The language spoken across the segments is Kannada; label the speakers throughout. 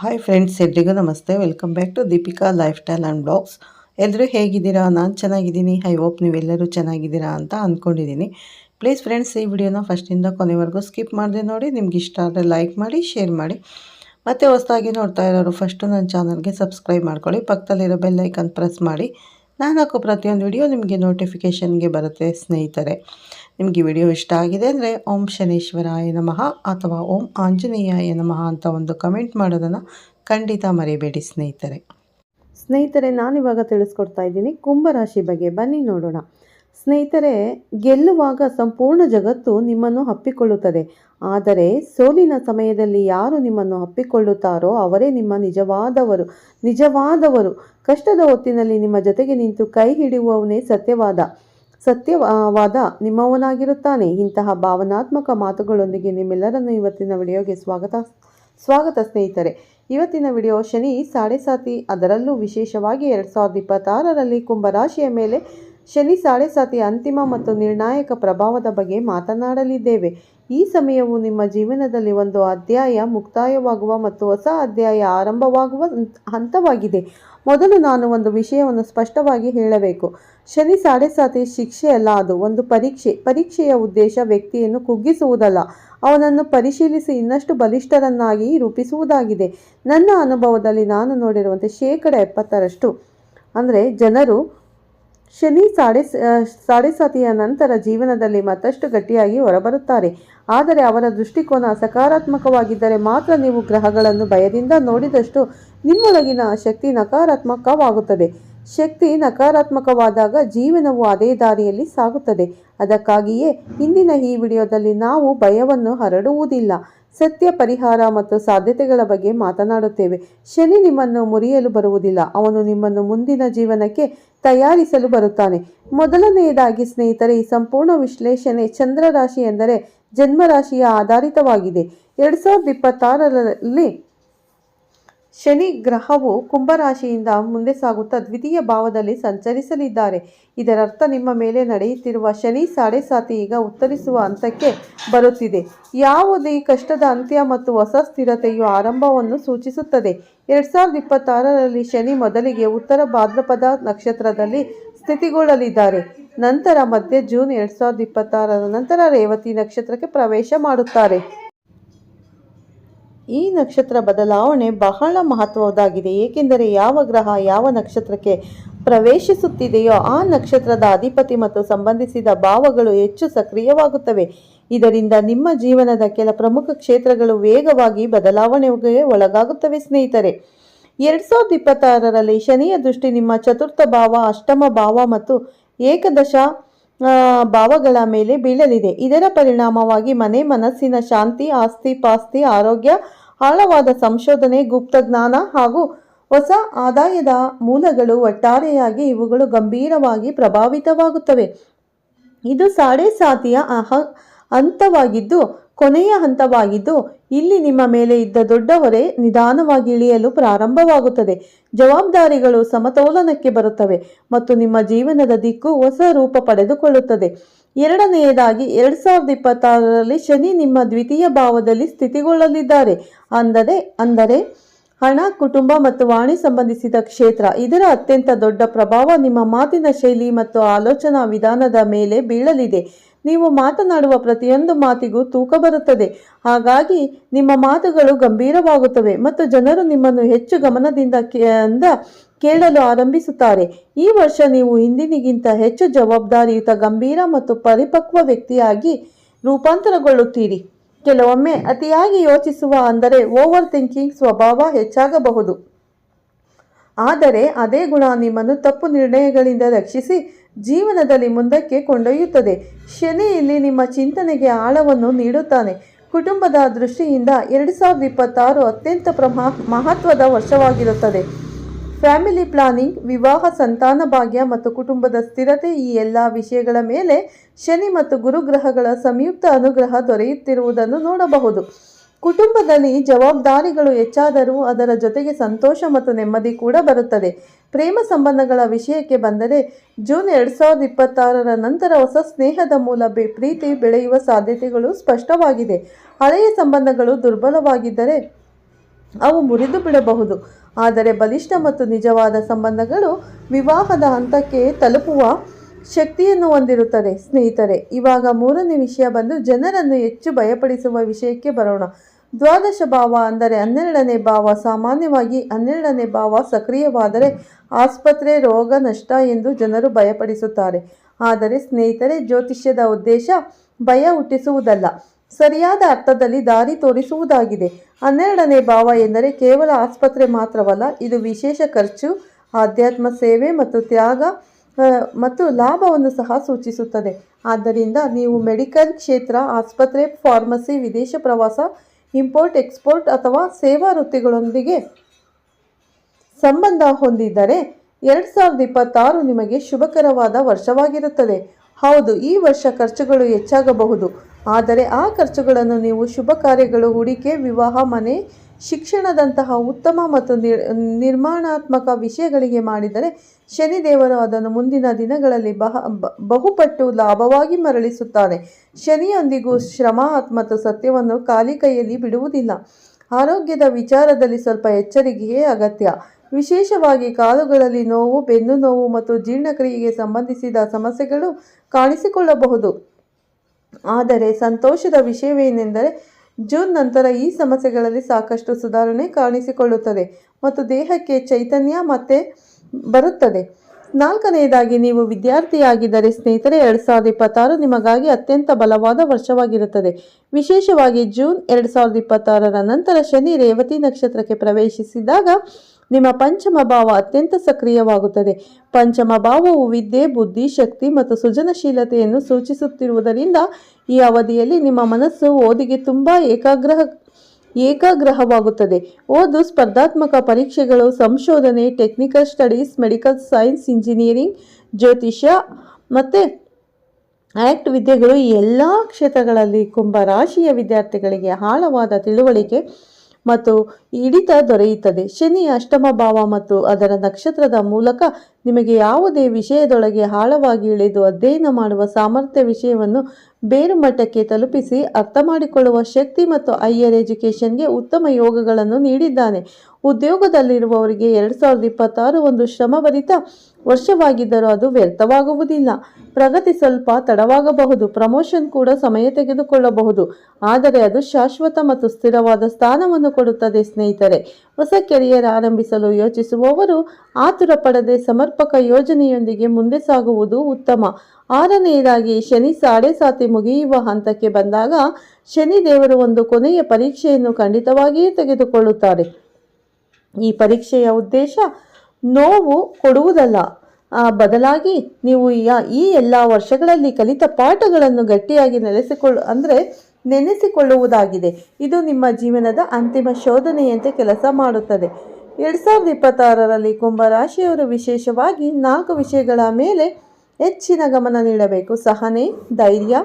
Speaker 1: ಹಾಯ್ ಫ್ರೆಂಡ್ಸ್ ಎಲ್ರಿಗೂ ನಮಸ್ತೆ. Welcome back to Deepika lifestyle and blogs ಎಲ್ಲರೂ ಹೇಗಿದ್ದೀರಾ? ನಾನು ಚೆನ್ನಾಗಿದ್ದೀನಿ. ಐ ಹೋಪ್ ನೀವೆಲ್ಲರೂ ಚೆನ್ನಾಗಿದ್ದೀರಾ ಅಂತ ಅಂದ್ಕೊಂಡಿದ್ದೀನಿ ಪ್ಲೀಸ್ ಫ್ರೆಂಡ್ಸ್ ಈ ವಿಡಿಯೋನ ಫಸ್ಟಿಂದ ಕೊನೆವರೆಗೂ ಸ್ಕಿಪ್ ಮಾಡಿದೆ ನೋಡಿ. ನಿಮ್ಗೆ ಇಷ್ಟ ಆದರೆ ಲೈಕ್ ಮಾಡಿ ಶೇರ್ ಮಾಡಿ. ಮತ್ತು ಹೊಸದಾಗಿ ನೋಡ್ತಾ ಇರೋರು ಫಸ್ಟು ನನ್ನ ಚಾನಲ್ಗೆ ಸಬ್ಸ್ಕ್ರೈಬ್ ಮಾಡ್ಕೊಳ್ಳಿ. ಪಕ್ಕದಲ್ಲಿರೋ ಬೆಲ್ ಐಕನ್ ಪ್ರೆಸ್ ಮಾಡಿ. ನಾನು ಹಾಕೋ ಪ್ರತಿಯೊಂದು ವಿಡಿಯೋ ನಿಮಗೆ ನೋಟಿಫಿಕೇಷನ್ಗೆ ಬರುತ್ತೆ ಸ್ನೇಹಿತರೆ. ನಿಮಗೆ ವಿಡಿಯೋ ಇಷ್ಟ ಆಗಿದೆ ಅಂದರೆ ಓಂ ಶನೇಶ್ವರಾಯ ನಮಃ ಅಥವಾ ಓಂ ಆಂಜನೇಯಾಯ ನಮಃ ಅಂತ ಒಂದು ಕಮೆಂಟ್ ಮಾಡೋದನ್ನು ಖಂಡಿತ ಮರೆಯಬೇಡಿ ಸ್ನೇಹಿತರೆ. ಸ್ನೇಹಿತರೆ, ನಾನಿವಾಗ ತಿಳಿಸ್ಕೊಡ್ತಾ ಇದ್ದೀನಿ ಕುಂಭರಾಶಿ ಬಗ್ಗೆ. ಬನ್ನಿ ನೋಡೋಣ. ಸ್ನೇಹಿತರೆ, ಗೆಲ್ಲುವಾಗ ಸಂಪೂರ್ಣ ಜಗತ್ತು ನಿಮ್ಮನ್ನು ಅಪ್ಪಿಕೊಳ್ಳುತ್ತದೆ. ಆದರೆ ಸೋಲಿನ ಸಮಯದಲ್ಲಿ ಯಾರು ನಿಮ್ಮನ್ನು ಅಪ್ಪಿಕೊಳ್ಳುತ್ತಾರೋ ಅವರೇ ನಿಮ್ಮ ನಿಜವಾದವರು. ನಿಜವಾದವರು. ಕಷ್ಟದ ಹೊತ್ತಿನಲ್ಲಿ ನಿಮ್ಮ ಜೊತೆಗೆ ನಿಂತು ಕೈ ಹಿಡಿಯುವವನೇ ಸತ್ಯವಾದ. ಸತ್ಯವಾದ ನಿಮ್ಮವನಾಗಿರುತ್ತಾನೆ. ಇಂತಹ ಭಾವನಾತ್ಮಕ ಮಾತುಗಳೊಂದಿಗೆ ನಿಮ್ಮೆಲ್ಲರನ್ನು ಇವತ್ತಿನ ವಿಡಿಯೋಗೆ ಸ್ವಾಗತ ಸ್ವಾಗತ ಸ್ನೇಹಿತರೆ. ಇವತ್ತಿನ ವಿಡಿಯೋ ಶನಿ ಸಾಡೆ ಸಾತಿ, ಅದರಲ್ಲೂ ವಿಶೇಷವಾಗಿ ಎರಡು ಸಾವಿರದ ಇಪ್ಪತ್ತಾರರಲ್ಲಿ ಕುಂಭರಾಶಿಯ ಮೇಲೆ ಶನಿ ಸಾಡೆ ಸಾತಿ ಅಂತಿಮ ಮತ್ತು ನಿರ್ಣಾಯಕ ಪ್ರಭಾವದ ಬಗ್ಗೆ ಮಾತನಾಡಲಿದ್ದೇವೆ. ಈ ಸಮಯವು ನಿಮ್ಮ ಜೀವನದಲ್ಲಿ ಒಂದು ಅಧ್ಯಾಯ ಮುಕ್ತಾಯವಾಗುವ ಮತ್ತು ಹೊಸ ಅಧ್ಯಾಯ ಆರಂಭವಾಗುವ ಹಂತವಾಗಿದೆ. ಮೊದಲು ನಾನು ಒಂದು ವಿಷಯವನ್ನು ಸ್ಪಷ್ಟವಾಗಿ ಹೇಳಬೇಕು. ಶನಿ ಸಾಡೆ ಸಾತಿ ಶಿಕ್ಷೆ ಅಲ್ಲ ಅದು. ಒಂದು ಪರೀಕ್ಷೆ. ಪರೀಕ್ಷೆಯ ಉದ್ದೇಶ ವ್ಯಕ್ತಿಯನ್ನು ಕುಗ್ಗಿಸುವುದಲ್ಲ. ಅವನನ್ನು ಪರಿಶೀಲಿಸಿ ಇನ್ನಷ್ಟು ಬಲಿಷ್ಠರನ್ನಾಗಿ ರೂಪಿಸುವುದಾಗಿದೆ. ನನ್ನ ಅನುಭವದಲ್ಲಿ ನಾನು ನೋಡಿರುವಂತೆ ಶೇಕಡ ಎಪ್ಪತ್ತರಷ್ಟು, ಅಂದರೆ ಜನರು ಶನಿ ಸಾಡೆ ಸಾಡೆ ಸಾತಿಯ ನಂತರ ಜೀವನದಲ್ಲಿ ಮತ್ತಷ್ಟು ಗಟ್ಟಿಯಾಗಿ ಹೊರಬರುತ್ತಾರೆ. ಆದರೆ ಅವರ ದೃಷ್ಟಿಕೋನ ಸಕಾರಾತ್ಮಕವಾಗಿದ್ದರೆ ಮಾತ್ರ ನೀವು ಗ್ರಹಗಳನ್ನು ಭಯದಿಂದ ನೋಡಿದಷ್ಟು ನಿಮ್ಮೊಳಗಿನ ಶಕ್ತಿ ನಕಾರಾತ್ಮಕವಾಗುತ್ತದೆ. ಶಕ್ತಿ ನಕಾರಾತ್ಮಕವಾದಾಗ ಜೀವನವು ಅದೇ ದಾರಿಯಲ್ಲಿ ಸಾಗುತ್ತದೆ. ಅದಕ್ಕಾಗಿಯೇ ಇಂದಿನ ಈ ವಿಡಿಯೋದಲ್ಲಿ ನಾವು ಭಯವನ್ನು ಹರಡುವುದಿಲ್ಲ. ಸತ್ಯ ಪರಿಹಾರ ಮತ್ತು ಸಾಧ್ಯತೆಗಳ ಬಗ್ಗೆ ಮಾತನಾಡುತ್ತೇವೆ. ಶನಿ ನಿಮ್ಮನ್ನು ಮುರಿಯಲು ಬರುವುದಿಲ್ಲ. ಅವನು ನಿಮ್ಮನ್ನು ಮುಂದಿನ ಜೀವನಕ್ಕೆ ತಯಾರಿಸಲು ಬರುತ್ತಾನೆ. ಮೊದಲನೆಯದಾಗಿ ಸ್ನೇಹಿತರೆ, ಈ ಸಂಪೂರ್ಣ ವಿಶ್ಲೇಷಣೆ ಚಂದ್ರ ರಾಶಿ ಎಂದರೆ ಜನ್ಮರಾಶಿಯ ಆಧಾರಿತವಾಗಿದೆ. ಎರಡು ಸಾವಿರದ ಇಪ್ಪತ್ತಾರರಲ್ಲಿ ಶನಿ ಗ್ರಹವು ಕುಂಭರಾಶಿಯಿಂದ ಮುಂದೆ ಸಾಗುತ್ತಾ ದ್ವಿತೀಯ ಭಾವದಲ್ಲಿ ಸಂಚರಿಸಲಿದ್ದಾರೆ. ಇದರರ್ಥ ನಿಮ್ಮ ಮೇಲೆ ನಡೆಯುತ್ತಿರುವ ಶನಿ ಸಾಡೆ ಸಾತಿ ಈಗ ಉತ್ತರಿಸುವ ಹಂತಕ್ಕೆ ಬರುತ್ತಿದೆ. ಯಾವುದೇ ಕಷ್ಟದ ಅಂತ್ಯ ಮತ್ತು ಹೊಸ ಸ್ಥಿರತೆಯು ಆರಂಭವನ್ನು ಸೂಚಿಸುತ್ತದೆ. ಎರಡು ಸಾವಿರದ ಇಪ್ಪತ್ತಾರರಲ್ಲಿ ಶನಿ ಮೊದಲಿಗೆ ಉತ್ತರ ಭಾದ್ರಪದ ನಕ್ಷತ್ರದಲ್ಲಿ ಸ್ಥಿತಿಗೊಳ್ಳಲಿದ್ದಾರೆ. ನಂತರ ಮಧ್ಯ ಜೂನ್ ಎರಡು ಸಾವಿರದ ಇಪ್ಪತ್ತಾರರ ನಂತರ ರೇವತಿ ನಕ್ಷತ್ರಕ್ಕೆ ಪ್ರವೇಶ ಮಾಡುತ್ತಾರೆ. ಈ ನಕ್ಷತ್ರ ಬದಲಾವಣೆ ಬಹಳ ಮಹತ್ವದ್ದಾಗಿದೆ. ಏಕೆಂದರೆ ಯಾವ ಗ್ರಹ ಯಾವ ನಕ್ಷತ್ರಕ್ಕೆ ಪ್ರವೇಶಿಸುತ್ತಿದೆಯೋ ಆ ನಕ್ಷತ್ರದ ಅಧಿಪತಿ ಮತ್ತು ಸಂಬಂಧಿಸಿದ ಭಾವಗಳು ಹೆಚ್ಚು ಸಕ್ರಿಯವಾಗುತ್ತವೆ. ಇದರಿಂದ ನಿಮ್ಮ ಜೀವನದ ಕೆಲ ಪ್ರಮುಖ ಕ್ಷೇತ್ರಗಳು ವೇಗವಾಗಿ ಬದಲಾವಣೆಗೆ ಒಳಗಾಗುತ್ತವೆ ಸ್ನೇಹಿತರೆ. ಎರಡು ಸಾವಿರದ ಇಪ್ಪತ್ತಾರರಲ್ಲಿ ಶನಿಯ ದೃಷ್ಟಿ ನಿಮ್ಮ ಚತುರ್ಥ ಭಾವ, ಅಷ್ಟಮ ಭಾವ ಮತ್ತು ಏಕದಶ ಭಾವಗಳ ಮೇಲೆ ಬೀಳಲಿದೆ. ಇದರ ಪರಿಣಾಮವಾಗಿ ಮನೆ, ಮನಸ್ಸಿನ ಶಾಂತಿ, ಆಸ್ತಿ, ಪಾಸ್ತಿ, ಆರೋಗ್ಯ ಆಳವಾದ ಸಂಶೋಧನೆ, ಗುಪ್ತ ಜ್ಞಾನ ಹಾಗೂ ಹೊಸ ಆದಾಯದ ಮೂಲಗಳು ಒಟ್ಟಾರೆಯಾಗಿ ಇವುಗಳು ಗಂಭೀರವಾಗಿ ಪ್ರಭಾವಿತವಾಗುತ್ತವೆ. ಇದು ಸಾಡೆ ಸಾತಿಯ ಅಹ, ಹಂತವಾಗಿದ್ದು, ಕೊನೆಯ ಹಂತವಾಗಿದ್ದು, ಇಲ್ಲಿ ನಿಮ್ಮ ಮೇಲೆ ಇದ್ದ ದೊಡ್ಡ ಹೊರೆ ನಿಧಾನವಾಗಿ ಇಳಿಯಲು ಪ್ರಾರಂಭವಾಗುತ್ತದೆ. ಜವಾಬ್ದಾರಿಗಳು ಸಮತೋಲನಕ್ಕೆ ಬರುತ್ತವೆ ಮತ್ತು ನಿಮ್ಮ ಜೀವನದ ದಿಕ್ಕು ಹೊಸ ರೂಪ ಪಡೆದುಕೊಳ್ಳುತ್ತದೆ. ಎರಡನೆಯದಾಗಿ, ಎರಡು ಸಾವಿರದ ಇಪ್ಪತ್ತಾರರಲ್ಲಿ ಶನಿ ನಿಮ್ಮ ದ್ವಿತೀಯ ಭಾವದಲ್ಲಿ ಸ್ಥಿತಿಗೊಳ್ಳಲಿದ್ದಾರೆ. ಅಂದರೆ ಅಂದರೆ ಹಣ, ಕುಟುಂಬ ಮತ್ತು ವಾಣಿ ಸಂಬಂಧಿಸಿದ ಕ್ಷೇತ್ರ. ಇದರ ಅತ್ಯಂತ ದೊಡ್ಡ ಪ್ರಭಾವ ನಿಮ್ಮ ಮಾತಿನ ಶೈಲಿ ಮತ್ತು ಆಲೋಚನಾ ವಿಧಾನದ ಮೇಲೆ ಬೀಳಲಿದೆ. ನೀವು ಮಾತನಾಡುವ ಪ್ರತಿಯೊಂದು ಮಾತಿಗೂ ತೂಕ ಬರುತ್ತದೆ. ಹಾಗಾಗಿ, ನಿಮ್ಮ ಮಾತುಗಳು ಗಂಭೀರವಾಗುತ್ತವೆ ಮತ್ತು ಜನರು ನಿಮ್ಮನ್ನು ಹೆಚ್ಚು ಗಮನದಿಂದ ಕೇಳಲು ಆರಂಭಿಸುತ್ತಾರೆ. ಈ ವರ್ಷ ನೀವು ಹಿಂದಿನಿಗಿಂತ ಹೆಚ್ಚು ಜವಾಬ್ದಾರಿಯುತ, ಗಂಭೀರ ಮತ್ತು ಪರಿಪಕ್ವ ವ್ಯಕ್ತಿಯಾಗಿ ರೂಪಾಂತರಗೊಳ್ಳುತ್ತೀರಿ. ಕೆಲವೊಮ್ಮೆ ಅತಿಯಾಗಿ ಯೋಚಿಸುವ ಅಂದರೆ ಓವರ್ ಥಿಂಕಿಂಗ್ ಸ್ವಭಾವ ಹೆಚ್ಚಾಗಬಹುದು. ಆದರೆ ಅದೇ ಗುಣ ನಿಮ್ಮನ್ನು ತಪ್ಪು ನಿರ್ಣಯಗಳಿಂದ ರಕ್ಷಿಸಿ ಜೀವನದಲ್ಲಿ ಮುಂದಕ್ಕೆ ಕೊಂಡೊಯ್ಯುತ್ತದೆ. ಶನಿ ಇಲ್ಲಿ ನಿಮ್ಮ ಚಿಂತನೆಗೆ ಆಳವನ್ನು ನೀಡುತ್ತಾನೆ. ಕುಟುಂಬದ ದೃಷ್ಟಿಯಿಂದ ಎರಡು ಸಾವಿರದ ಇಪ್ಪತ್ತಾರು ಅತ್ಯಂತ ಪ್ರಮಾ, ಮಹತ್ವದ ವರ್ಷವಾಗಿರುತ್ತದೆ. ಫ್ಯಾಮಿಲಿ ಪ್ಲಾನಿಂಗ್, ವಿವಾಹ, ಸಂತಾನ ಭಾಗ್ಯ ಮತ್ತು ಕುಟುಂಬದ ಸ್ಥಿರತೆ ಈ ಎಲ್ಲ ವಿಷಯಗಳ ಮೇಲೆ ಶನಿ ಮತ್ತು ಗುರುಗ್ರಹಗಳ ಸಂಯುಕ್ತ ಅನುಗ್ರಹ ದೊರೆಯುತ್ತಿರುವುದನ್ನು ನೋಡಬಹುದು. ಕುಟುಂಬದಲ್ಲಿ ಜವಾಬ್ದಾರಿಗಳು ಹೆಚ್ಚಾದರೂ ಅದರ ಜೊತೆಗೆ ಸಂತೋಷ ಮತ್ತು ನೆಮ್ಮದಿ ಕೂಡ ಬರುತ್ತದೆ. ಪ್ರೇಮ ಸಂಬಂಧಗಳ ವಿಷಯಕ್ಕೆ ಬಂದರೆ ಜೂನ್ ಎರಡು ಸಾವಿರದ ಇಪ್ಪತ್ತಾರರ ನಂತರ ಹೊಸ ಸ್ನೇಹದ ಮೂಲ ಬೆ ಪ್ರೀತಿ ಬೆಳೆಯುವ ಸಾಧ್ಯತೆಗಳು ಸ್ಪಷ್ಟವಾಗಿದೆ. ಹಳೆಯ ಸಂಬಂಧಗಳು ದುರ್ಬಲವಾಗಿದ್ದರೆ ಅವು ಮುರಿದು ಬಿಡಬಹುದು. ಆದರೆ ಬಲಿಷ್ಠ ಮತ್ತು ನಿಜವಾದ ಸಂಬಂಧಗಳು ವಿವಾಹದ ಹಂತಕ್ಕೆ ತಲುಪುವ ಶಕ್ತಿಯನ್ನು ಹೊಂದಿರುತ್ತದೆ ಸ್ನೇಹಿತರೆ, ಇವಾಗ ಮೂರನೇ ವಿಷಯ ಬಂದು ಜನರನ್ನು ಹೆಚ್ಚು ಭಯಪಡಿಸುವ ವಿಷಯಕ್ಕೆ ಬರೋಣ. ದ್ವಾದಶ ಭಾವ ಅಂದರೆ ಹನ್ನೆರಡನೇ ಭಾವ. ಸಾಮಾನ್ಯವಾಗಿ ಹನ್ನೆರಡನೇ ಭಾವ ಸಕ್ರಿಯವಾದರೆ ಆಸ್ಪತ್ರೆ ರೋಗ ನಷ್ಟ ಎಂದು ಜನರು ಭಯಪಡಿಸುತ್ತಾರೆ. ಆದರೆ ಸ್ನೇಹಿತರೆ, ಜ್ಯೋತಿಷ್ಯದ ಉದ್ದೇಶ ಭಯ ಹುಟ್ಟಿಸುವುದಲ್ಲ. ಸರಿಯಾದ ಅರ್ಥದಲ್ಲಿ ದಾರಿ ತೋರಿಸುವುದಾಗಿದೆ. ಹನ್ನೆರಡನೇ ಭಾವ ಎಂದರೆ ಕೇವಲ ಆಸ್ಪತ್ರೆ ಮಾತ್ರವಲ್ಲ, ಇದು ವಿಶೇಷ ಖರ್ಚು, ಆಧ್ಯಾತ್ಮ ಸೇವೆ ಮತ್ತು ತ್ಯಾಗ ಮತ್ತು ಲಾಭವನ್ನು ಸಹ ಸೂಚಿಸುತ್ತದೆ. ಆದ್ದರಿಂದ ನೀವು ಮೆಡಿಕಲ್ ಕ್ಷೇತ್ರ, ಆಸ್ಪತ್ರೆ, ಫಾರ್ಮಸಿ, ವಿದೇಶ ಪ್ರವಾಸ, ಇಂಪೋರ್ಟ್, ಎಕ್ಸ್ಪೋರ್ಟ್ ಅಥವಾ ಸೇವಾ ವೃತ್ತಿಗಳೊಂದಿಗೆ ಸಂಬಂಧ ಹೊಂದಿದ್ದರೆ ಎರಡು ಸಾವಿರದ ಇಪ್ಪತ್ತಾರು ನಿಮಗೆ ಶುಭಕರವಾದ ವರ್ಷವಾಗಿರುತ್ತದೆ. ಹೌದು, ಈ ವರ್ಷ ಖರ್ಚುಗಳು ಹೆಚ್ಚಾಗಬಹುದು. ಆದರೆ ಆ ಖರ್ಚುಗಳನ್ನು ನೀವು ಶುಭ ಕಾರ್ಯಗಳು, ಹೂಡಿಕೆ, ವಿವಾಹ, ಮನೆ, ಶಿಕ್ಷಣದಂತಹ ಉತ್ತಮ ಮತ್ತು ನಿರ್, ನಿರ್ಮಾಣಾತ್ಮಕ ವಿಷಯಗಳಿಗೆ ಮಾಡಿದರೆ ಶನಿದೇವರು ಅದನ್ನು ಮುಂದಿನ ದಿನಗಳಲ್ಲಿ ಬಹ ಬಹುಪಟ್ಟು ಲಾಭವಾಗಿ ಮರಳಿಸುತ್ತಾರೆ ಶನಿಯೊಂದಿಗೂ ಶ್ರಮ ಮತ್ತು ಸತ್ಯವನ್ನು ಖಾಲಿ ಕೈಯಲ್ಲಿ ಬಿಡುವುದಿಲ್ಲ. ಆರೋಗ್ಯದ ವಿಚಾರದಲ್ಲಿ ಸ್ವಲ್ಪ ಎಚ್ಚರಿಕೆಯೇ ಅಗತ್ಯ. ವಿಶೇಷವಾಗಿ ಕಾಲುಗಳಲ್ಲಿ ನೋವು ಬೆನ್ನು ನೋವು ಮತ್ತು ಜೀರ್ಣಕ್ರಿಯೆಗೆ ಸಂಬಂಧಿಸಿದ ಸಮಸ್ಯೆಗಳು ಕಾಣಿಸಿಕೊಳ್ಳಬಹುದು. ಆದರೆ ಸಂತೋಷದ ವಿಷಯವೇನೆಂದರೆ ಜೂನ್ ನಂತರ ಈ ಸಮಸ್ಯೆಗಳಲ್ಲಿ ಸಾಕಷ್ಟು ಸುಧಾರಣೆ ಕಾಣಿಸಿಕೊಳ್ಳುತ್ತದೆ ಮತ್ತು ದೇಹಕ್ಕೆ ಚೈತನ್ಯ ಮತ್ತೆ ಬರುತ್ತದೆ. ನಾಲ್ಕನೆಯದಾಗಿ, ನೀವು ವಿದ್ಯಾರ್ಥಿಯಾಗಿದ್ದರೆ ಸ್ನೇಹಿತರೆ, ಎರಡು ಸಾವಿರದ ಇಪ್ಪತ್ತಾರು ನಿಮಗಾಗಿ ಅತ್ಯಂತ ಬಲವಾದ ವರ್ಷವಾಗಿರುತ್ತದೆ. ವಿಶೇಷವಾಗಿ ಜೂನ್ ಎರಡು ಸಾವಿರದ ಇಪ್ಪತ್ತಾರರ ನಂತರ ಶನಿ, ರೇವತಿ ನಕ್ಷತ್ರಕ್ಕೆ ಪ್ರವೇಶಿಸಿದಾಗ ನಿಮ್ಮ ಪಂಚಮ ಭಾವ ಅತ್ಯಂತ ಸಕ್ರಿಯವಾಗುತ್ತದೆ. ಪಂಚಮ ಭಾವವು ವಿದ್ಯೆ, ಬುದ್ಧಿ, ಶಕ್ತಿ ಮತ್ತು ಸೃಜನಶೀಲತೆಯನ್ನು ಸೂಚಿಸುತ್ತಿರುವುದರಿಂದ ಈ ಅವಧಿಯಲ್ಲಿ ನಿಮ್ಮ ಮನಸ್ಸು ಓದಿಗೆ ತುಂಬ ಏಕಾಗ್ರಹ, ಏಕಾಗ್ರಹವಾಗುತ್ತದೆ. ಓದು, ಸ್ಪರ್ಧಾತ್ಮಕ ಪರೀಕ್ಷೆಗಳು, ಸಂಶೋಧನೆ technical studies medical science engineering ಜ್ಯೋತಿಷ್ಯ ಮತ್ತು ಆ್ಯಕ್ಟ್ ವಿದ್ಯೆಗಳು ಈ ಎಲ್ಲ ಕ್ಷೇತ್ರಗಳಲ್ಲಿ ಕುಂಭ ರಾಶಿಯ ವಿದ್ಯಾರ್ಥಿಗಳಿಗೆ ಆಳವಾದ ತಿಳುವಳಿಕೆ ಮತ್ತು ಹಿಡಿತ ದೊರೆಯುತ್ತದೆ. ಶನಿ ಅಷ್ಟಮ ಭಾವ ಮತ್ತು ಅದರ ನಕ್ಷತ್ರದ ಮೂಲಕ ನಿಮಗೆ ಯಾವುದೇ ವಿಷಯದೊಳಗೆ ಆಳವಾಗಿ ಇಳಿದು ಅಧ್ಯಯನ ಮಾಡುವ ಸಾಮರ್ಥ್ಯ ವಿಷಯವನ್ನು ಬೇರು ಮಟ್ಟಕ್ಕೆ ತಲುಪಿಸಿ ಅರ್ಥ ಮಾಡಿಕೊಳ್ಳುವ ಶಕ್ತಿ ಮತ್ತು ಹೈಯರ್ ಎಜುಕೇಷನ್ಗೆ ಉತ್ತಮ ಯೋಗಗಳನ್ನು ನೀಡಿದ್ದಾನೆ. ಉದ್ಯೋಗದಲ್ಲಿರುವವರಿಗೆ ಎರಡು ಸಾವಿರದ ಇಪ್ಪತ್ತಾರು ಒಂದು ಶ್ರಮಭರಿತ ವರ್ಷವಾಗಿದ್ದರೂ ಅದು ವ್ಯರ್ಥವಾಗುವುದಿಲ್ಲ. ಪ್ರಗತಿ ಸ್ವಲ್ಪ ತಡವಾಗಬಹುದು. ಪ್ರಮೋಷನ್ ಕೂಡ ಸಮಯ ತೆಗೆದುಕೊಳ್ಳಬಹುದು. ಆದರೆ ಅದು ಶಾಶ್ವತ ಮತ್ತು ಸ್ಥಿರವಾದ ಸ್ಥಾನವನ್ನು ಕೊಡುತ್ತದೆ ಸ್ನೇಹಿತರೆ. ಹೊಸ ಕೆರಿಯರ್ ಆರಂಭಿಸಲು ಯೋಚಿಸುವವರು ಆತುರ ಪಡದೆ ಸಮರ್ಪಕ ಯೋಜನೆಯೊಂದಿಗೆ ಮುಂದೆ ಸಾಗುವುದು ಉತ್ತಮ. ಆರನೆಯದಾಗಿ, ಶನಿ ಸಾಡೆ ಸಾತಿ ಮುಗಿಯುವ ಹಂತಕ್ಕೆ ಬಂದಾಗ ಶನಿ ದೇವರು ಒಂದು ಕೊನೆಯ ಪರೀಕ್ಷೆಯನ್ನು ಖಂಡಿತವಾಗಿಯೂ ತೆಗೆದುಕೊಳ್ಳುತ್ತಾರೆ. ಈ ಪರೀಕ್ಷೆಯ ಉದ್ದೇಶ ನೋವು ಕೊಡುವುದಲ್ಲ. ಬದಲಾಗಿ ನೀವು ಈ ಎಲ್ಲ ವರ್ಷಗಳಲ್ಲಿ ಕಲಿತ ಪಾಠಗಳನ್ನು ಗಟ್ಟಿಯಾಗಿ ನೆಲೆಸಿಕೊಳ್ಳು, ಅಂದರೆ ನೆನೆಸಿಕೊಳ್ಳುವುದಾಗಿದೆ. ಇದು ನಿಮ್ಮ ಜೀವನದ ಅಂತಿಮ ಶೋಧನೆಯಂತೆ ಕೆಲಸ ಮಾಡುತ್ತದೆ. ಎರಡು ಸಾವಿರದ ಇಪ್ಪತ್ತಾರರಲ್ಲಿ ಕುಂಭರಾಶಿಯವರು ವಿಶೇಷವಾಗಿ ನಾಲ್ಕು ವಿಷಯಗಳ ಮೇಲೆ ಹೆಚ್ಚಿನ ಗಮನ ನೀಡಬೇಕು. ಸಹನೆ, ಧೈರ್ಯ,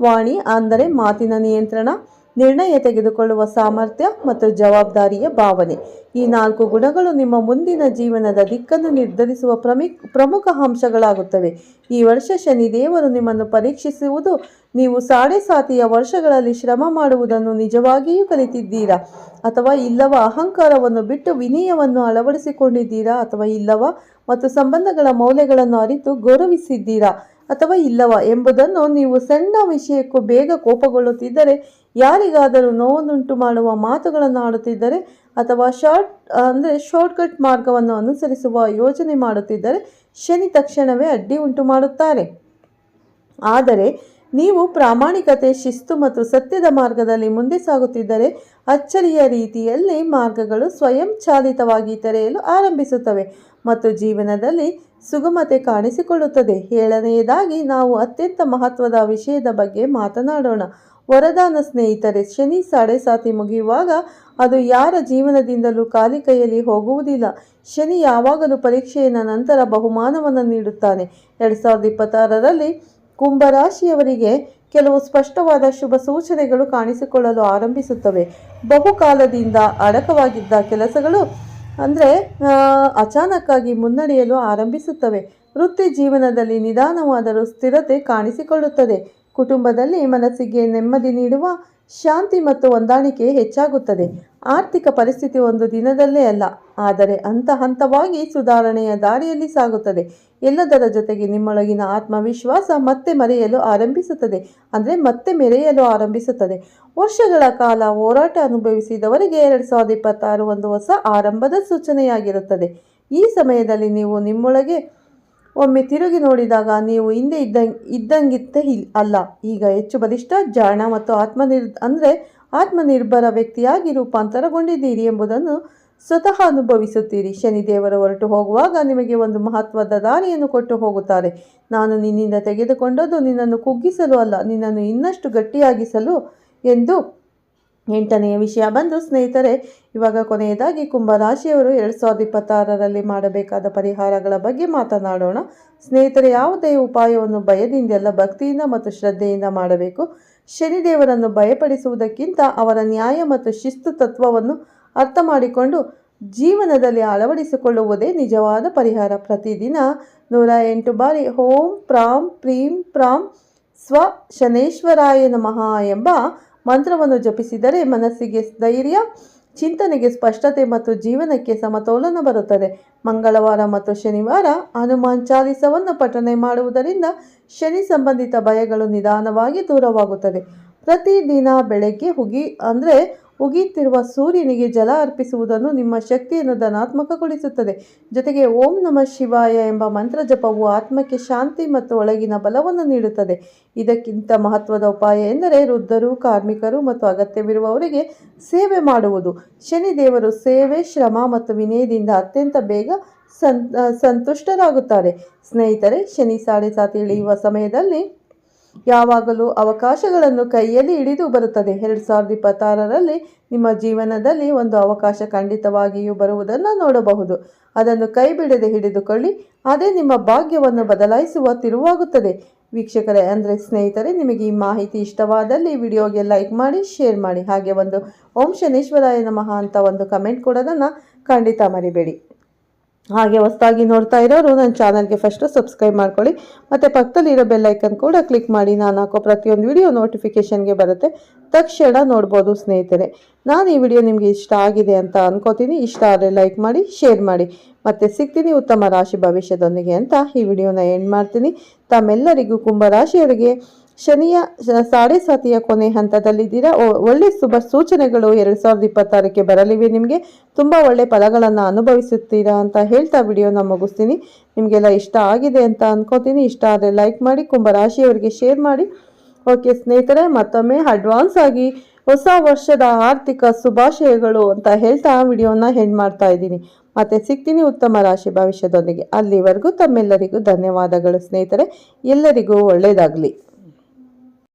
Speaker 1: ವಾಣಿ, ಅಂದರೆ ಮಾತಿನ ನಿಯಂತ್ರಣ ನಿರ್ಣಯ ತೆಗೆದುಕೊಳ್ಳುವ ಸಾಮರ್ಥ್ಯ ಮತ್ತು ಜವಾಬ್ದಾರಿಯ ಭಾವನೆ. ಈ ನಾಲ್ಕು ಗುಣಗಳು ನಿಮ್ಮ ಮುಂದಿನ ಜೀವನದ ದಿಕ್ಕನ್ನು ನಿರ್ಧರಿಸುವ ಪ್ರಮಿ, ಪ್ರಮುಖ ಅಂಶಗಳಾಗುತ್ತವೆ. ಈ ವರ್ಷ ಶನಿ ದೇವರು ನಿಮ್ಮನ್ನು ಪರೀಕ್ಷಿಸುವುದು, ನೀವು ಸಾಡೆ ಸಾತಿಯ ವರ್ಷಗಳಲ್ಲಿ ಶ್ರಮ ಮಾಡುವುದನ್ನು ನಿಜವಾಗಿಯೂ ಕಲಿತಿದ್ದೀರಾ? ಅಥವಾ ಇಲ್ಲವ ಅಹಂಕಾರವನ್ನು ಬಿಟ್ಟು ವಿನಯವನ್ನು ಅಳವಡಿಸಿಕೊಂಡಿದ್ದೀರಾ? ಅಥವಾ ಇಲ್ಲವ ಮತ್ತು ಸಂಬಂಧಗಳ ಮೌಲ್ಯಗಳನ್ನು ಅರಿತು ಗೌರವಿಸಿದ್ದೀರಾ? ಅಥವಾ ಇಲ್ಲವ ಎಂಬುದನ್ನು ನೀವು ಸಣ್ಣ ವಿಷಯಕ್ಕೂ ಬೇಗ ಕೋಪಗೊಳ್ಳುತ್ತಿದ್ದರೆ ಯಾರಿಗಾದರೂ ನೋವನ್ನುಂಟು ಮಾಡುವ ಮಾತುಗಳನ್ನು ಆಡುತ್ತಿದ್ದರೆ ಅಥವಾ ಶಾರ್ಟ್, ಅಂದರೆ ಶಾರ್ಟ್ಕಟ್ ಮಾರ್ಗವನ್ನು ಅನುಸರಿಸುವ ಯೋಜನೆ ಮಾಡುತ್ತಿದ್ದರೆ ಶನಿ ತಕ್ಷಣವೇ ಅಡ್ಡಿ ಉಂಟು ಮಾಡುತ್ತಾರೆ. ಆದರೆ ನೀವು ಪ್ರಾಮಾಣಿಕತೆ, ಶಿಸ್ತು ಮತ್ತು ಸತ್ಯದ ಮಾರ್ಗದಲ್ಲಿ ಮುಂದೆ ಸಾಗುತ್ತಿದ್ದರೆ ಅಚ್ಚರಿಯ ರೀತಿಯಲ್ಲಿ ಮಾರ್ಗಗಳು ಸ್ವಯಂ ಚಾಲಿತವಾಗಿ ತೆರೆಯಲು ಆರಂಭಿಸುತ್ತವೆ ಮತ್ತು ಜೀವನದಲ್ಲಿ ಸುಗಮತೆ ಕಾಣಿಸಿಕೊಳ್ಳುತ್ತದೆ. ಏಳನೆಯದಾಗಿ ನಾವು ಅತ್ಯಂತ ಮಹತ್ವದ ವಿಷಯದ ಬಗ್ಗೆ ಮಾತನಾಡೋಣ. ವರದಾನ ಸ್ನೇಹಿತರೆ, ಶನಿ ಸಾಡೆ ಸಾತಿ ಮುಗಿಯುವಾಗ ಅದು ಯಾರ ಜೀವನದಿಂದಲೂ ಖಾಲಿ ಕೈಯಲ್ಲಿ ಹೋಗುವುದಿಲ್ಲ. ಶನಿ ಯಾವಾಗಲೂ ಪರೀಕ್ಷೆಯ ನಂತರ ಬಹುಮಾನವನ್ನು ನೀಡುತ್ತಾನೆ. ಎರಡು ಸಾವಿರದ ಇಪ್ಪತ್ತಾರರಲ್ಲಿ ಕುಂಭರಾಶಿಯವರಿಗೆ ಕೆಲವು ಸ್ಪಷ್ಟವಾದ ಶುಭ ಸೂಚನೆಗಳು ಕಾಣಿಸಿಕೊಳ್ಳಲು ಆರಂಭಿಸುತ್ತವೆ. ಬಹುಕಾಲದಿಂದ ಅಡಕವಾಗಿದ್ದ ಕೆಲಸಗಳು, ಅಂದರೆ ಅಚಾನಕ್ಕಾಗಿ ಮುನ್ನಡೆಯಲು ಆರಂಭಿಸುತ್ತವೆ. ವೃತ್ತಿ ಜೀವನದಲ್ಲಿ ನಿಧಾನವಾದರೂ ಸ್ಥಿರತೆ ಕಾಣಿಸಿಕೊಳ್ಳುತ್ತದೆ. ಕುಟುಂಬದಲ್ಲಿ ಮನಸ್ಸಿಗೆ ನೆಮ್ಮದಿ ನೀಡುವ ಶಾಂತಿ ಮತ್ತು ಹೊಂದಾಣಿಕೆ ಹೆಚ್ಚಾಗುತ್ತದೆ. ಆರ್ಥಿಕ ಪರಿಸ್ಥಿತಿ ಒಂದು ದಿನದಲ್ಲೇ ಅಲ್ಲ, ಆದರೆ ಹಂತ ಹಂತವಾಗಿ ಸುಧಾರಣೆಯ ದಾರಿಯಲ್ಲಿ ಸಾಗುತ್ತದೆ. ಎಲ್ಲದರ ಜೊತೆಗೆ ನಿಮ್ಮೊಳಗಿನ ಆತ್ಮವಿಶ್ವಾಸ ಮತ್ತೆ ಮರೆಯಲು ಆರಂಭಿಸುತ್ತದೆ, ಅಂದರೆ ಮತ್ತೆ ಮೆರೆಯಲು ಆರಂಭಿಸುತ್ತದೆ. ವರ್ಷಗಳ ಕಾಲ ಹೋರಾಟ ಅನುಭವಿಸಿದವರಿಗೆ ಎರಡು ಸಾವಿರದ ಇಪ್ಪತ್ತಾರು ಒಂದು ಹೊಸ ಆರಂಭದ ಸೂಚನೆಯಾಗಿರುತ್ತದೆ. ಈ ಸಮಯದಲ್ಲಿ ನೀವು ನಿಮ್ಮೊಳಗೆ ಒಮ್ಮೆ ತಿರುಗಿ ನೋಡಿದಾಗ ನೀವು ಹಿಂದೆ ಇದ್ದಂಗೆ ಇದ್ದಂಗಿತ್ತೆ ಇಲ್, ಅಲ್ಲ. ಈಗ ಹೆಚ್ಚು ಬಲಿಷ್ಠ, ಜಾಣ ಮತ್ತು ಆತ್ಮನಿರ್, ಅಂದರೆ ಆತ್ಮನಿರ್ಭರ ವ್ಯಕ್ತಿಯಾಗಿ ರೂಪಾಂತರಗೊಂಡಿದ್ದೀರಿ ಎಂಬುದನ್ನು ಸ್ವತಃ ಅನುಭವಿಸುತ್ತೀರಿ. ಶನಿದೇವರು ಹೊರಟು ಹೋಗುವಾಗ ನಿಮಗೆ ಒಂದು ಮಹತ್ವದ ದಾರಿಯನ್ನು ಕೊಟ್ಟು ಹೋಗುತ್ತಾರೆ. ನಾನು ನಿನ್ನಿಂದ ತೆಗೆದುಕೊಂಡದ್ದು ನಿನ್ನನ್ನು ಕುಗ್ಗಿಸಲು ಅಲ್ಲ, ನಿನ್ನನ್ನು ಇನ್ನಷ್ಟು ಗಟ್ಟಿಯಾಗಿಸಲು ಎಂದು ಎಂಟನೆಯ ವಿಷಯ ಬಂದು, ಸ್ನೇಹಿತರೆ, ಇವಾಗ ಕೊನೆಯದಾಗಿ ಕುಂಭರಾಶಿಯವರು ಎರಡು ಸಾವಿರದ ಇಪ್ಪತ್ತಾರರಲ್ಲಿ ಮಾಡಬೇಕಾದ ಪರಿಹಾರಗಳ ಬಗ್ಗೆ ಮಾತನಾಡೋಣ. ಸ್ನೇಹಿತರೆ, ಯಾವುದೇ ಉಪಾಯವನ್ನು ಭಯದಿಂದೆಲ್ಲ ಭಕ್ತಿಯಿಂದ ಮತ್ತು ಶ್ರದ್ಧೆಯಿಂದ ಮಾಡಬೇಕು. ಶನಿದೇವರನ್ನು ಭಯಪಡಿಸುವುದಕ್ಕಿಂತ ಅವರ ನ್ಯಾಯ ಮತ್ತು ಶಿಸ್ತು ತತ್ವವನ್ನು ಅರ್ಥ ಮಾಡಿಕೊಂಡು ಜೀವನದಲ್ಲಿ ಅಳವಡಿಸಿಕೊಳ್ಳುವುದೇ ನಿಜವಾದ ಪರಿಹಾರ. ಪ್ರತಿದಿನ ನೂರ ಎಂಟು ಬಾರಿ ಓಂ ಪ್ರಾಂ ಪ್ರೀಂ ಪ್ರಾಂ ಸ್ವ ಶನೇಶ್ವರಾಯ ನಮಃ ಎಂಬ ಮಂತ್ರವನ್ನು ಜಪಿಸಿದರೆ ಮನಸ್ಸಿಗೆ ಧೈರ್ಯ, ಚಿಂತನೆಗೆ ಸ್ಪಷ್ಟತೆ ಮತ್ತು ಜೀವನಕ್ಕೆ ಸಮತೋಲನ ಬರುತ್ತದೆ. ಮಂಗಳವಾರ ಮತ್ತು ಶನಿವಾರ ಹನುಮಾನ್ ಚಾಲಿಸವನ್ನು ಪಠನೆ ಮಾಡುವುದರಿಂದ ಶನಿ ಸಂಬಂಧಿತ ಭಯಗಳು ನಿಧಾನವಾಗಿ ದೂರವಾಗುತ್ತದೆ ಪ್ರತಿದಿನ ಬೆಳಗ್ಗೆ ಹುಗಿ ಅಂದರೆ ಉಗಿಯುತ್ತಿರುವ ಸೂರ್ಯನಿಗೆ ಜಲ ಅರ್ಪಿಸುವುದನ್ನು ನಿಮ್ಮ ಶಕ್ತಿಯನ್ನು ಧನಾತ್ಮಕಗೊಳಿಸುತ್ತದೆ. ಜೊತೆಗೆ ಓಂ ನಮಃ ಶಿವಾಯ ಎಂಬ ಮಂತ್ರ ಜಪವು ಆತ್ಮಕ್ಕೆ ಶಾಂತಿ ಮತ್ತು ಒಳಗಿನ ಬಲವನ್ನು ನೀಡುತ್ತದೆ. ಇದಕ್ಕಿಂತ ಮಹತ್ವದ ಉಪಾಯ ಎಂದರೆ ವೃದ್ಧರು, ಕಾರ್ಮಿಕರು ಮತ್ತು ಅಗತ್ಯವಿರುವವರಿಗೆ ಸೇವೆ ಮಾಡುವುದು. ಶನಿದೇವರು ಸೇವೆ, ಶ್ರಮ ಮತ್ತು ವಿನಯದಿಂದ ಅತ್ಯಂತ ಬೇಗ ಸಂತುಷ್ಟರಾಗುತ್ತಾರೆ. ಸ್ನೇಹಿತರೆ, ಶನಿ ಸಾಡೆ ಸಾತಿ ಇಳಿಯುವ ಸಮಯದಲ್ಲಿ ಯಾವಾಗಲೂ ಅವಕಾಶಗಳನ್ನು ಕೈಯಲ್ಲಿ ಹಿಡಿದು ಬರುತ್ತದೆ. ಎರಡು ಸಾವಿರದ ಇಪ್ಪತ್ತಾರರಲ್ಲಿ ನಿಮ್ಮ ಜೀವನದಲ್ಲಿ ಒಂದು ಅವಕಾಶ ಖಂಡಿತವಾಗಿಯೂ ಬರುವುದನ್ನು ನೋಡಬಹುದು. ಅದನ್ನು ಕೈ ಬಿಡದೆ ಹಿಡಿದುಕೊಳ್ಳಿ. ಅದೇ ನಿಮ್ಮ ಭಾಗ್ಯವನ್ನು ಬದಲಾಯಿಸುವ ತಿರುವಾಗುತ್ತದೆ. ವೀಕ್ಷಕರೇ, ಅಂದರೆ ಸ್ನೇಹಿತರೆ, ನಿಮಗೆ ಈ ಮಾಹಿತಿ ಇಷ್ಟವಾದಲ್ಲಿ ವಿಡಿಯೋಗೆ ಲೈಕ್ ಮಾಡಿ, ಶೇರ್ ಮಾಡಿ. ಹಾಗೆ ಒಂದು ಓಂ ಶನೇಶ್ವರಾಯ ನಮಃ ಅಂತ ಒಂದು ಕಮೆಂಟ್ ಕೊಡೋದನ್ನು ಖಂಡಿತ ಮರಿಬೇಡಿ. ಹಾಗೆ ಹೊಸದಾಗಿ ನೋಡ್ತಾ ಇರೋರು ನನ್ನ ಚಾನಲ್ಗೆ ಫಸ್ಟು ಸಬ್ಸ್ಕ್ರೈಬ್ ಮಾಡ್ಕೊಳ್ಳಿ. ಮತ್ತು ಪಕ್ಕದಲ್ಲಿರೋ ಬೆಲ್ಲೈಕನ್ ಕೂಡ ಕ್ಲಿಕ್ ಮಾಡಿ. ನಾನು ಹಾಕೋ ಪ್ರತಿಯೊಂದು ವಿಡಿಯೋ ನೋಟಿಫಿಕೇಷನ್ಗೆ ಬರುತ್ತೆ. ತಕ್ಷಣ ನೋಡ್ಬೋದು ಸ್ನೇಹಿತರೆ. ನಾನು ಈ ವಿಡಿಯೋ ನಿಮಗೆ ಇಷ್ಟ ಆಗಿದೆ ಅಂತ ಅನ್ಕೋತೀನಿ. ಇಷ್ಟ ಆದರೆ ಲೈಕ್ ಮಾಡಿ ಶೇರ್ ಮಾಡಿ. ಮತ್ತು ಸಿಗ್ತೀನಿ ಉತ್ತಮ ರಾಶಿ ಭವಿಷ್ಯದೊಂದಿಗೆ ಅಂತ ಈ ವಿಡಿಯೋನ ಎಂಡ್ ಮಾಡ್ತೀನಿ. ತಮ್ಮೆಲ್ಲರಿಗೂ ಕುಂಭರಾಶಿಯವರಿಗೆ ಶನಿಯ ಸಾಡೆ ಸಾತಿಯ ಕೊನೆ ಹಂತದಲ್ಲಿದ್ದೀರಾ. ಒಳ್ಳೆ ಶುಭ ಸೂಚನೆಗಳು ಎರಡು ಸಾವಿರದ ಇಪ್ಪತ್ತಾರಕ್ಕೆ ಬರಲಿವೆ. ನಿಮಗೆ ತುಂಬ ಒಳ್ಳೆ ಫಲಗಳನ್ನು ಅನುಭವಿಸುತ್ತೀರಾ ಅಂತ ಹೇಳ್ತಾ ವಿಡಿಯೋನ ಮುಗಿಸ್ತೀನಿ. ನಿಮಗೆಲ್ಲ ಇಷ್ಟ ಆಗಿದೆ ಅಂತ ಅನ್ಕೋತೀನಿ. ಇಷ್ಟ ಆದರೆ ಲೈಕ್ ಮಾಡಿ, ಕುಂಭರಾಶಿಯವರಿಗೆ ಶೇರ್ ಮಾಡಿ. ಓಕೆ, ಸ್ನೇಹಿತರೆ, ಮತ್ತೊಮ್ಮೆ ಅಡ್ವಾನ್ಸ್ ಆಗಿ ಹೊಸ ವರ್ಷದ ಆರ್ಥಿಕ ಶುಭಾಶಯಗಳು ಅಂತ ಹೇಳ್ತಾ ವಿಡಿಯೋನ ಹೆಂಡ್ ಮಾಡ್ತಾ ಇದ್ದೀನಿ. ಮತ್ತೆ ಸಿಗ್ತೀನಿ ಉತ್ತಮ ರಾಶಿ ಭವಿಷ್ಯದೊಂದಿಗೆ. ಅಲ್ಲಿವರೆಗೂ ತಮ್ಮೆಲ್ಲರಿಗೂ ಧನ್ಯವಾದಗಳು ಸ್ನೇಹಿತರೆ. ಎಲ್ಲರಿಗೂ ಒಳ್ಳೆಯದಾಗಲಿ